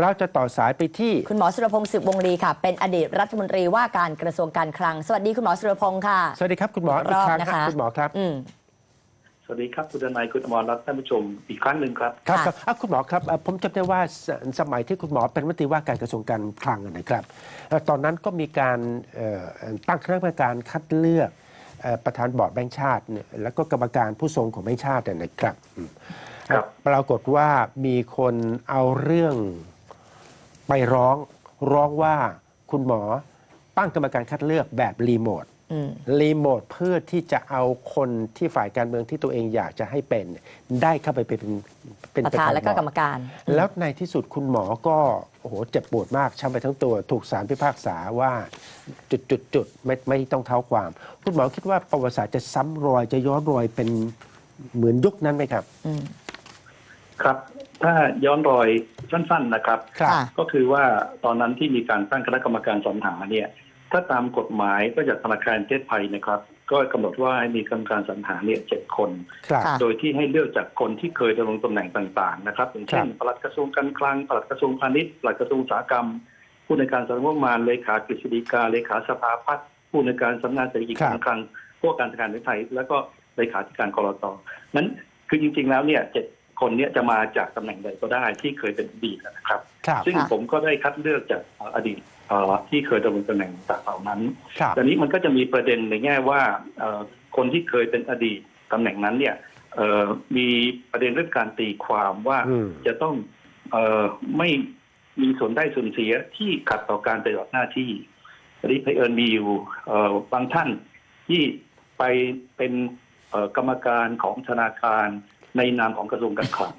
เราจะต่อสายไปที่ คุณหมอสุรพงศ์สืบวงลีค่ะ เป็นอดีตรัฐมนตรีว่าการกระทรวงการคลัง สวัสดีคุณหมอสุรพงศ์ค่ะ สวัสดีครับคุณหมอรอีกอบครั้งนะครัคะบคุณหมอครับ อืม สวัสดีครับคุณทนายคุณอมรรัตน์ท่านผู้ชมอีกครั้งหนึ่งครับ ครับค่ะครับอะคุณหมอครับอะผมจำได้ว่าสสมัยที่คุณหมอเป็นรัฐมนตรีว่าการกระทรวงการคลังนะครับเอ่อตอนนั้นก็มีการเอ่อตั้งคณะกรรมการคัดเลือกเอ่อประธานบอร์ดแบงค์ชาติเนี่ยแล้วก็กรรมการผู้ทรงของแบงค์ชาติเนี่ยนะครับอืมครับ ปรากฏว่ามีคนเอาเรื่อง ไปร้องร้องว่าคุณหมอตั้งกรรมการคัดเลือกแบบรีโมทอืมรีโมทเพื่อที่จะเอาคนที่ฝ่ายการเมืองที่ตัวเองอยากจะให้เป็น ได้เข้าไปเป็นเป็นประธานและก็บอร์ดกรรมการ แล้วในที่สุดคุณหมอก็โอ้โหเจ็บปวดมากช้ำไปทั้งตัว ถูกสารพิพากษาว่าจุดจุดจุดไม่ไม่ต้องเท้าความ คุณหมอคิดว่าประวัติศาสตร์จะซ้ำรอยจะย้อนรอยเป็นเหมือนยุคนั้นไหมครับอืมครับ ถ้าย้อนรอย สั้น ๆนะครับครับ ค่ะ ก็คือว่าตอนนั้นที่มีการตั้งคณะกรรมการสรรหาเนี่ย ถ้าตามกฎหมายก็จากธนาคารประเทศไทยนะครับ ก็กำหนดว่าให้มีกรรมการสรรหาเนี่ยเจ็ดคน ครับ ค่ะ โดยที่ให้เลือกจากคนที่เคยดำรงตำแหน่งต่างๆนะครับอย่างเช่นครับปลัดกระทรวงการคลังปลัดกระทรวงพาณิชย์ปลัดกระทรวงอุตสาหกรรม ผู้ในวยการสำนักงบประมาณเลขากฤษฎีกาเลขาสภาพัฒน์ผู้ในวยการสำนักงานเศรษฐกิจการคลังพวกการธนาคารแห่งประเทศไทย แล้วก็เลขาธิการกรตนั้นคือจริงๆแล้วเนี่ยเจ็ด คนเนี้จะมาจากตำแหน่งใดก็ได้ที่เคยเป็นอดีตนะครับครับซึ่งค่ะผมก็ได้คัดเลือกจากเอ่ออดีตเอ่อที่เคยดำรงตำแหน่งจากเหล่านั้นครับตอนนี้มันก็จะมีประเด็นในแง่ว่าเอ่อคนที่เคยเป็นอดีตตำแหน่งนั้นเนี่ยเอ่อมีประเด็นเรื่องการตีความว่าอืมจะต้องเอ่อไม่มีส่วนได้ส่วนเสียที่ขัดต่อการปฏิบัติหน้าที่อันนี้เผอิญมีอยู่เอ่อบางท่านที่ไปเป็นเอ่อกรรมการของธนาคาร ในนามของกระทรวงการคลัง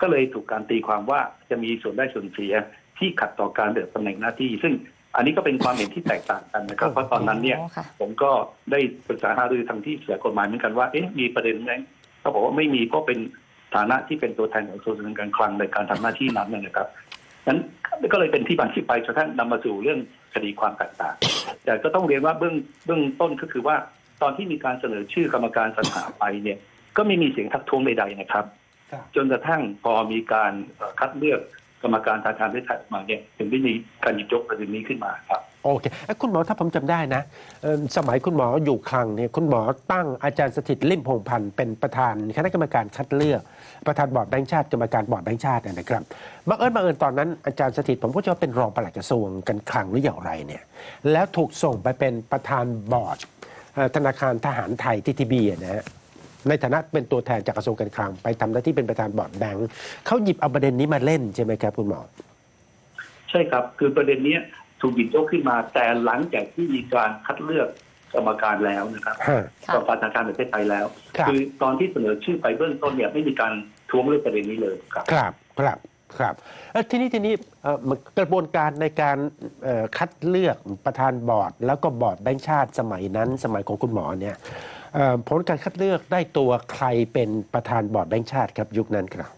ก็เลยถูกการตีความว่าจะมีส่วนได้ส่วนเสียที่ขัดต่อการปฏิบัติตำแหน่งหน้าที่ ซึ่งอันนี้ก็เป็นความเห็นที่แตกต่างกันนะครับ เพราะตอนนั้นเนี่ยอ๋อค่ะผมก็ได้ปรึกษาหารือทางที่เสียกฎหมายเหมือนกันว่าเอ๊ะมีประเด็นไหมเขาบอกว่าไม่มีก็เป็นฐานะที่เป็นตัวแทนของกระทรวงการคลังในการทำหน้าที่นั้นนะครับนั้นก็เลยเป็นที่บันที่ไปจนกระทั่งนำมาสู่เรื่องคดีความต่างๆ แต่ก็ต้องเรียนว่าเบื้องเบื้องต้นก็คือว่าตอนที่มีการเสนอชื่อกรรมการสรรหาไปเนี่ย ก็ไม่มีเสียงทักท้วงใดๆนะครับครับจนกระทั่งพอมีการเอ่อคัดเลือกกรรมการธนาคารประเทศไทยออกมาเนี่ยถึงได้มีการหยิบยกประเด็นนี้ขึ้นมาครับโอเคเอ้ยคุณหมอถ้าผมจำได้นะเอิ่มสมัยคุณหมออยู่คลังเนี่ยคุณหมอตั้งอาจารย์สถิตลิ่มพงษ์พันธ์เป็นประธานคณะกรรมการคัดเลือก ประธานบอร์ดแบงค์ชาติกรรมการบอร์ดแบงค์ชาติเนยนะครับบังเอิญบังเอิญตอนนั้นอาจารย์สถิตผมก็จะว่าเป็นรองปลัดกระทรวงการคลังหรืออย่างไรเนี่ยแล้วถูกส่งไปเป็นประธานบอร์ดเอ่อธนาคารทหารไทยทีทีบีนะฮะ ในฐานะเป็นตัวแทนจากกระทรวงการคลังไปทำหน้าที่เป็นประธานบอร์ดแบงค์เขาหยิบเอาประเด็นนี้มาเล่นใช่ไหมครับคุณหมอ ใช่ครับ คือประเด็นเนี้ยถูกหยิบยกขึ้นมาแต่หลังจากที่มีการคัดเลือกกรรมการแล้วนะครับฮะค่ะกรรมการธนาคารแห่งประเทศไทยแล้วครับอตอนที่เสนอชื่อไปเบื้องต้นเนี่ยไม่มีการทวงเรื่องประเด็นนี้เลยครับ ครับครับครับเอ่อทีนี้ทีนี้เอ่อมันกระบวนการในการเอ่อคัดเลือกประธานบอร์ด แล้วก็บอร์ดแบงค์ชาติสมัยนั้นสมัยของคุณหมอเนี่ยเอ่อ ผลการคัดเลือกได้ตัวใครเป็นประธานบอร์ดแบงค์ชาติครับยุคนั้นครับ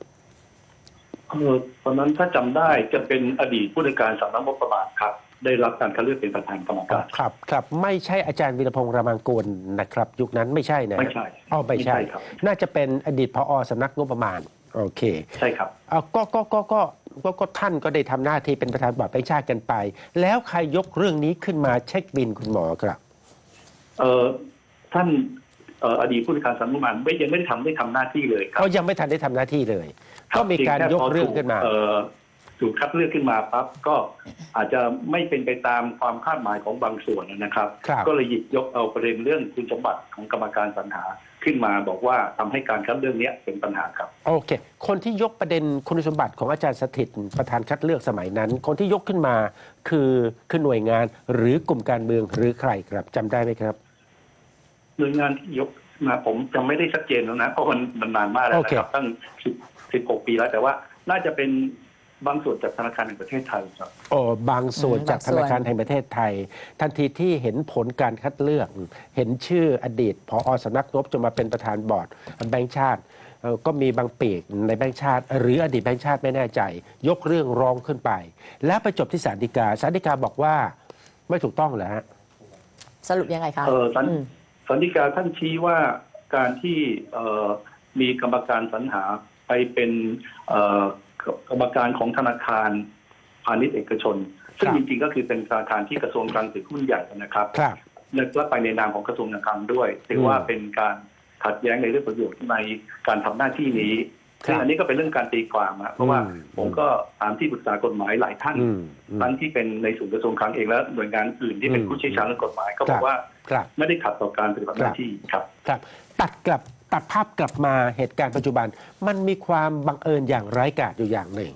เออตอนนั้นถ้าจำได้จะเป็นอดีตผู้ในวยการสำนักงบประมาณครับ ได้รับการคัดเลือกเป็นประธานกรรมการครับ ครับ ไม่ใช่อาจารย์วีรพงษ์รามังกูลนะครับ ยุคนั้นไม่ใช่นะไม่ใช่อ๋อไม่ใช่ไม่ใช่ครับน่าจะเป็นอดีตพอสำนักงบประมาณโอเค ใช่ครับเอาก็ก็ก็ก็ก็ก็ท่านก็ได้ทำหน้าที่เป็นประธานบอร์ดแบงค์ชาติกันไป แล้วใครยกเรื่องนี้ขึ้นมาเช็คบินคุณหมอครับ เออ ท่านเอ่ออดีตผู้ในวยการสำนักงบประมาณไม่ยังไม่ได้ทำได้ทำหน้าที่เลยครับเขายังไม่ทันได้ทำหน้าที่เลย ก็มีการยกเรื่องขึ้นมา เอ่อถูกคัดเลือกขึ้นมาปั๊บก็อาจจะไม่เป็นไปตามความคาดหมายของบางส่วนนะครับ ครับ ก็เลยหยิบยกเอาประเด็นเรื่องคุณสมบัติของกรรมการสรรหาขึ้นมาบอกว่าทำให้การคัดเลือกเนี้ยเป็นปัญหาครับ โอเค คนที่ยกประเด็นคุณสมบัติของอาจารย์สถิตประธานคัดเลือกสมัยนั้น คนที่ยกขึ้นมาคือคือหน่วยงานหรือกลุ่มการเมืองหรือใครครับจำได้ไหมครับ หน่วยงานที่ยกมาผมจำไม่ได้ชัดเจนแล้วนะเพราะมันมันนานมากแล้วโอเคนะครับตั้งสิบสิบหกปีแล้วแต่ว่าน่าจะเป็นบางส่วนจากธนาคารแห่งประเทศไทยครับโอ้บางส่วนอืมจากบางธส่วนนาคารแห่งประเทศไทย ทันทีที่เห็นผลการคัดเลือก เห็นชื่ออดีตพอสำนักงบจะมาเป็นประธานบอร์ดแบงค์ชาติเอ่อก็มีบางปีกในแบงค์ชาติ หรืออดีตแบงค์ชาติไม่แน่ใจ ยกเรื่องร้องขึ้นไป แล้วไปจบที่ศาลฎีกาศาลฎีกาบอกว่าไม่ถูกต้องเหรอฮะสรุปยังไงคะเออสันอืม สันติกาท่านชี้ว่าการที่เอ่อมีกรรมการสรรหาไปเป็นเอ่อกรรมการของธนาคารพาณิชย์เอกชน ซึ่งครับจริงๆก็คือเป็นธนาคารที่กระทรวงการถือหุ้นใหญ่นะครับครับและไปในนามของกระทรวงการคลังด้วยถือว่าเป็นการขัดแย้งในเรื่องประโยชน์ในการทำหน้าที่นี้ครับ ซึ่งอันนี้ก็เป็นเรื่องการตีความอะเพราะว่าอืมผมก็ถามที่ปรึกษากฎหมายหลายท่านอืมอืมทั้งที่เป็นในส่วนกระทรวงคลังเองและหน่วยงานอื่นที่เป็นอืมผู้เชี่ยวชาญเรื่องกฎหมายก็บครัอกบว่าครับไม่ได้ขัดต่อการปฏิบัติหน้าที่ครับ ครับ ตัดกลับตัดภาพกลับมาเหตุการณ์ปัจจุบัน มันมีความบังเอิญอย่างไร้กาจอยู่อย่างหนึ่ง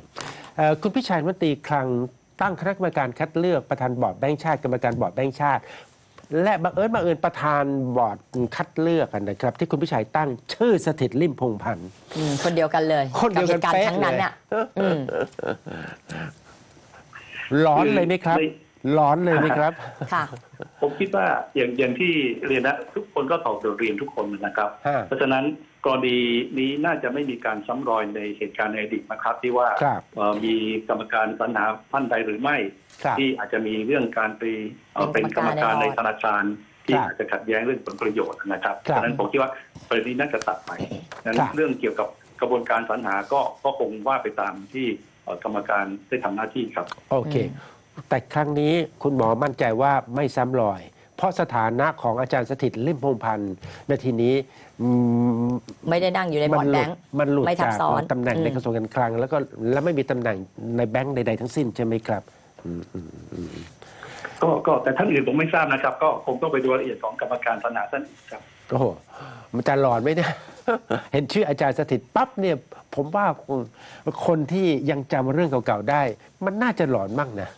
เอ่อคุณพิชัยมนตรีคลังตั้งคณะกรรมการคัดเลือกประธานบอร์ดแบงค์ชาติกรรมการบอร์ดแบงค์ชาติ และบังเอิญบังเอิญประธานบอร์ดคัดเลือกกันนะครับ ที่คุณพิชัยตั้งชื่อสถิตริมพงษ์พันธ์อืมคนเดียวกันเลยคนเดียวกันบหตุการณ์เป๊ะครั้งนั้นเลยน่ะอืมร้อนเลยไหมครับ ไม่ ร้อนเลยไหมครับ ค่ะ ผมคิดว่าอย่างอย่างที่เรียนนะทุกคนก็ตอบบทเรียนทุกคนนะครับ ฮะ เพราะฉะนั้นกรณีนี้น่าจะไม่มีการซ้ำรอยในเหตุการณ์ในอดีตนะครับ ที่ว่าครับเอ่อมีกรรมการสรรหาท่านใดหรือไม่ ครับ ที่อาจจะมีเรื่องการไปเอ่อเป็เป็นนกกรรรรมมกาการรในในธนาคารที่ครับอาจจะขัดแย้งเรื่องผลประโยชน์นะครับครับฉะนั้นผมคิดว่าประเด็นนี้น่าจะตัดไปนั้นครับ เรื่องเกี่ยวกับกระบวนการสรรหาก็ก็คงว่าไปตามที่เอ่อกรรมการได้ทำหน้าที่ครับ โอเค แต่ครั้งนี้คุณหมอมั่นใจว่าไม่ซ้ำรอย เพราะสถานะของอาจารย์สถิตลิมพงษ์พันธ์ในทีนี้อืมไม่ได้นั่งอยู่ในบอร์ดหแบลุงดค์มันหลุดไม่ทับจากซ้อนตำแหน่งในอืมกระทรวงการคลัง แล้วก็และไม่มีตำแหน่งในแบงค์ใดๆทั้งสิ้นใช่ไหมครับอืมอืมอืมก็ก็แต่ท่านอื่นผมไม่ทราบนะครับ ก็คงต้องไปดูรายละเอียดของกรรมการสรรหาท่านอีกครับ โอ้โหมันจะหลอนไหมเนี่ย เห็นชื่ออาจารย์สถิตปั๊บเนี่ย ผมว่าคนที่ยังจำเรื่องเก่าๆได้ มันน่าจะหลอนมั่งนะ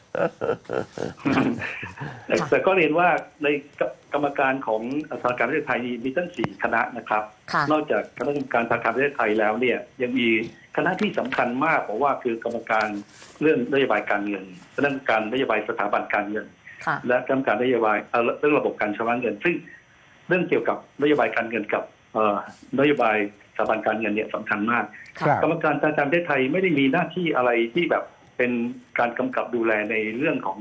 แต่แต่ก็เรียนว่าในกรรมการของธนาคารประเทศไทยมีตั้งสี่คณะนะครับค่ะนอกจากคณะกรรมการธนาคารประเทศไทยแล้วเนี่ย ยังมีคณะที่สำคัญมากผมว่าคือกรรมการเรื่องนโยบายการเงินคณะกรรมการนโยบายสถาบันการเงินค่ะและกรรมการนโยบายเอ่อเรื่องระบบการชำระเงิน ซึ่ง เรื่องเกี่ยวกับนโยบายการเงินกับเอ่อนโยบายสถาบันการเงินเนี่ยสำคัญมากครับกรรมการธนาคารประเทศไทยไม่ได้มีหน้าที่อะไรที่แบบเป็นการกำกับดูแลในเรื่องของ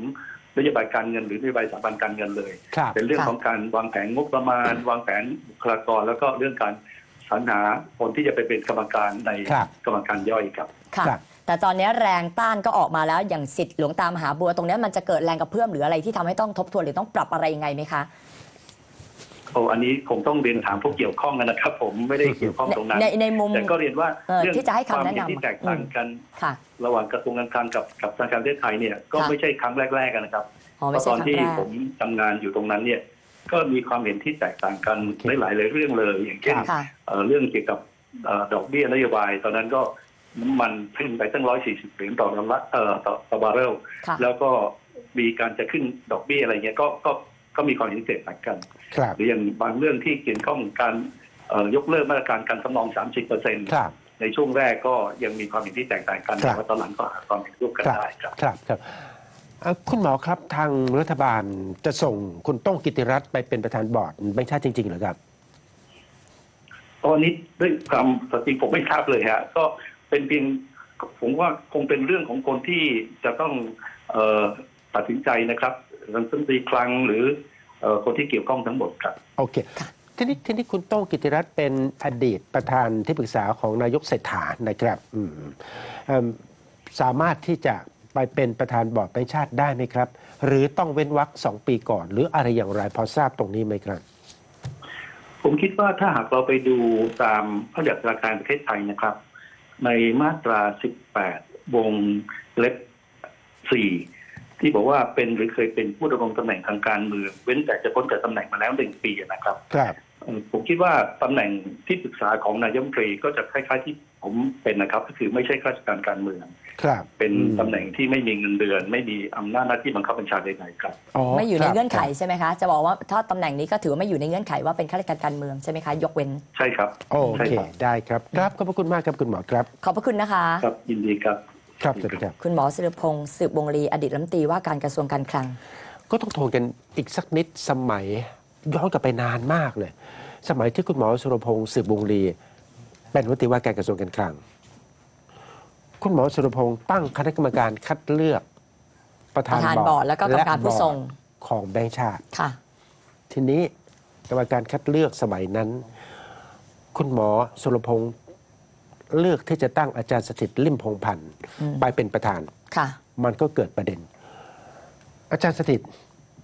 นโยบายการเงินหรือนโยบายสถาบันการเงินเลยครับเป็นเรื่องค่ะของการวางแผนงบประมาณ วางแผนบุคลากรแล้วก็เรื่องการสรรหาคนที่จะไปเป็นกรรมการในครับกรรมการย่อยครับค่ะครับแต่ตอนนี้แรงต้านก็ออกมาแล้วอย่างสิทธิ์หลวงตามหาบัวตรงนี้มันจะเกิดแรงกระเพื่อมหรืออะไรที่ทำให้ต้องทบทวนหรือต้องปรับอะไรยังไงไหมคะ โอ้อันนี้คงต้องเรียนถามผู้เกี่ยวข้องนะครับ ผมไม่ได้เกี่ยวข้องตรงนั้นในในมุมแต่ก็เรียนว่าเอ่อเรื่องที่จะให้คำวามแนะเห็นนำที่แตกต่างกันค่ะระหว่างกระทรวงการคลังกับกับธนาคารประเทศไทยเนี่ยก็ค่ะไม่ใช่ครั้งแรกๆกันนะครับอ๋อเพไม่ราะใช่ตอนครั้งที่แรกผมทำงานอยู่ตรงนั้นเนี่ย ก็มีความเห็นที่แตกต่างกันโอเคในหลายๆเรื่องเลย อย่างเช่นค่ะเอ่อเรื่องเกี่ยวกับเอ่อดอกเบี้ยนโยบาย ตอนนั้นก็น้ำมันขึ้นไปตั้งร้อยสี่สิบเหรียญต่อดอลลาร์เอ่อต่อต่อบาร์เรลค่ะแล้วก็มีการจะขึ้นดอกเบี้ยอะไรเงี้ยก็ก็ ก็มีความเห็นแตกต่างกันครับหรืออย่างบางเรื่องที่เกี่ยวข้องกับการเอ่อยกเลิกมาตรการการสำรอง 30เปอร์เซ็นต์ครับในช่วงแรกก็ยังมีความเห็นที่แตกต่างกันครับแต่ว่าตอนหลังก็หาความเห็นร่วมกันครับได้ครับครับครับเอ่อคุณหมอครับทางรัฐบาลจะส่งคุณต้องกิติรัตน์ไปเป็นประธานบอร์ดแบงค์ชาติจริงๆเหรือครับ ตอนนี้ด้วยความสติผมไม่ทราบเลยฮะก็เป็นเพียงผมว่าคงเป็นเรื่องของคนที่จะต้องเอ่อตัดสินใจนะครับ รัฐมนตรีคลังหรือเอ่อคนที่เกี่ยวข้องทั้งหมดครับโอเคทีนี้ทีนี้คุณโต้องกิติรัตน์เป็นอดีตประธานที่ปรึกษาของนายกเศรษฐานะครับอืมเอิ่มสามารถที่จะไปเป็นประธานบอร์ดแบงค์ชาติได้ไหมครับ หรือต้องเว้นวรรคสองปีก่อน หรืออะไรอย่างไรพอทราบตรงนี้ไหมครับ ผมคิดว่าถ้าหากเราไปดูตามพระราชบัญญัติธนาคารประเทศไทยนะครับ ในมาตรา 18 วงเล็บ 4 ที่บอกว่าเป็นหรือเคยเป็นผู้ดำรงตำแหน่งทางการเมืองเว้นแต่จะพ้นจากตำแหน่งมาแล้วหนึ่งปีนะครับครับเอ่อผมคิดว่าตำแหน่งที่ปรึกษาของนายกรัฐมนตรีก็จะคล้ายๆที่ผมเป็นนะครับ ก็คือไม่ใช่ข้าราชการการเมืองครับเป็นอืมตำแหน่งที่ไม่มีเงินเดือน ไม่มีอำนาจหน้าที่บังคับบัญชาใดๆครับไม่อยู่ในครับเงื่อนไขครับใช่ไหมคะจะบอกว่าถ้าตำแหน่งนี้ก็ถือว่าไม่อยู่ในเงื่อนไขว่าเป็นข้าราชการการเมืองใช่ไหมคะยกเว้นใช่ครับโอใช่เคครับได้ครับครับขอบพระคุณมากครับคุณหมอครับ ขอบพระคุณนะคะ ครับยินดีครับ ครับสวัสดีครับ คุณหมอสิริพงศ์สืบวงลีอดีตรัฐมนตรีว่าการกระทรวงการคลัง ก็ต้องทวนกันอีกสักนิดสมัยย้อนกลับไปนานมากเลย สมัยที่คุณหมอสุรพงศ์สืบวงลีเป็นรัฐมนตรีว่าการกระทรวงการคลัง คุณหมอสุรพงศ์ตั้งคณะกรรมการคัดเลือกประธานประธานบอร์ดแล้วก็กรรมการผู้ทรงและบอร์ดของแบงค์ชาติ ค่ะ ทีนี้กรรมการคัดเลือกสมัยนั้น คุณหมอสุรพงศ์ เลือกที่จะตั้งอาจารย์สถิตลิมพงษ์พันธ์ไปเป็นประธาน ค่ะ มันก็เกิดประเด็น อาจารย์สถิต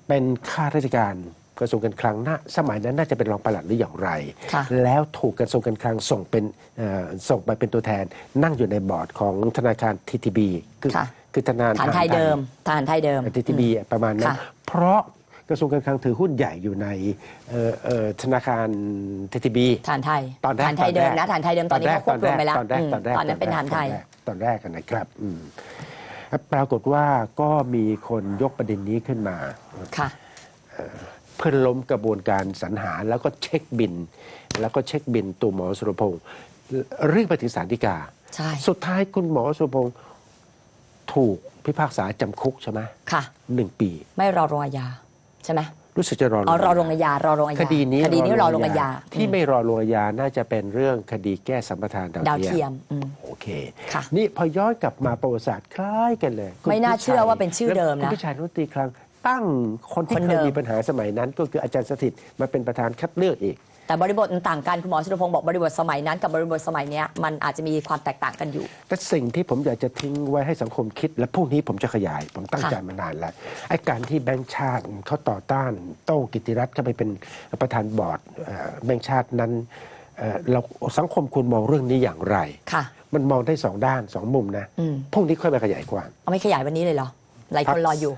เป็นข้าราชการกระทรวงการคลังนะสมัยนั้นน่าจะเป็นรองปลัดหรืออย่างไร ค่ะแล้วถูกกระทรวงการคลังส่งเป็นเอ่อส่งไปเป็นตัวแทน นั่งอยู่ในบอร์ดของธนาคารทีทีบีคือค่ะ คือธนาคาร ฐานไทยเดิมฐานไทยเดิม ทีทีบีประมาณนั้น ค่ะ เพราะ กระทรวงการคลังถือหุ้นใหญ่อยู่ในเอ่อเอ่อธนาคารทีทีบีฐานไทยตอนแรกฐานไทยเดิมนะฐานไทยเดิมตอนนี้เขาควบรวมไปแล้วตอนแรกอืมตอนแรกตอนนั้นเป็นฐานไทยตอนแรกตอนแรกนะครับอืมปรากฏว่าก็มีคนยกประเด็นนี้ขึ้นมาค่ะเพื่อล้มกระบวนการสรรหาแล้วก็เช็คบิน แล้วก็เช็คบินตัวหมอสุรพงศ์เรื่องไปถึงศาลฎีกาใช่สุดท้ายคุณหมอสุรพงศ์ถูกพิพากษาจำคุกใช่ไหมค่ะหนึ่งปี ไม่รอลงอาญา ใช่ไหมรู้สึกจะรออ๋อรอลลงงอาญารอลงอาญาคดีนี้คดีนี้รอลงอาญาที่ไม่รอลงอาญาน่าจะเป็นเรื่องคดีแก้สัมปทานดาวดาวเทีเทียยมมอืมโอเคค่ะนี่พอย้อนกลับมาประวัติศาสตร์คล้ายกันเลยคุณไม่น่าพิชัยเชื่อว่าเป็นชื่อเดิมนะคุณพิชัยนุตรีครั้งตั้งคนที่คนเคเดิยมมีปัญหาสมัยนั้น ก็คืออาจารย์สถิตมาเป็นประธานคัดเลือกอีก แต่บริบทมันต่างกันคุณหมอสุรพงศ์บอกบริบทสมัยนั้น กับบริบทสมัยเนี้ยมันอาจจะมีความแตกต่างกันอยู่ แต่สิ่งที่ผมอยากจะทิ้งไว้ให้สังคมคิด และพรุ่งนี้ผมจะขยาย ผมตั้งค่ะใจมานานแล้วไอ้การที่แบงค์ชาติเขาต่อต้านโต้งกิติรัตน์เข้าไปเป็นประธานบอร์ดเอ่อแบงค์ชาตินั้นเอ่อเราสังคมคุณมองเรื่องนี้อย่างไรค่ะมันมองได้สองด้านสองมุมนะอืมพรุ่งนี้ค่อยมาขยายความเอาไม่ขยายวันนี้เลยเหรอหลายคนรออยู่